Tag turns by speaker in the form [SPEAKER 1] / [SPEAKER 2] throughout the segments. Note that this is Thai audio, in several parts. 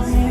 [SPEAKER 1] Lord.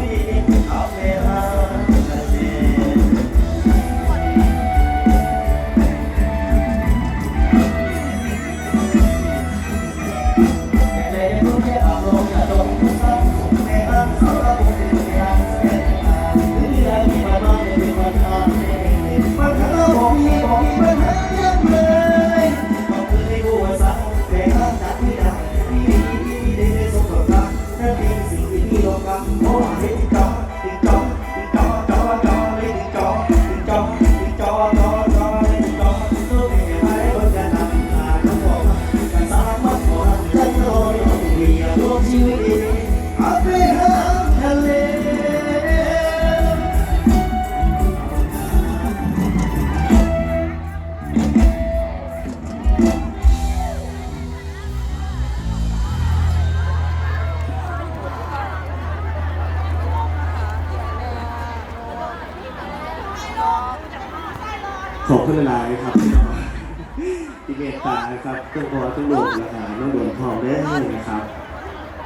[SPEAKER 1] ขอบคุณหลายครับที่เมตตานะครับต้องขอต้องหลวงนะครับน้องหลวงทองได้อนะครับ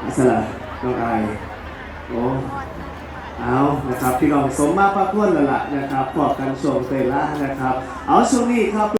[SPEAKER 1] อัสละน้องไอายโอ้เอานะครับพี่น้องสมมาพระพ้วนละละนะครับขอบกันส่งเตล่านะครับ เอาช่วงนี้ครับ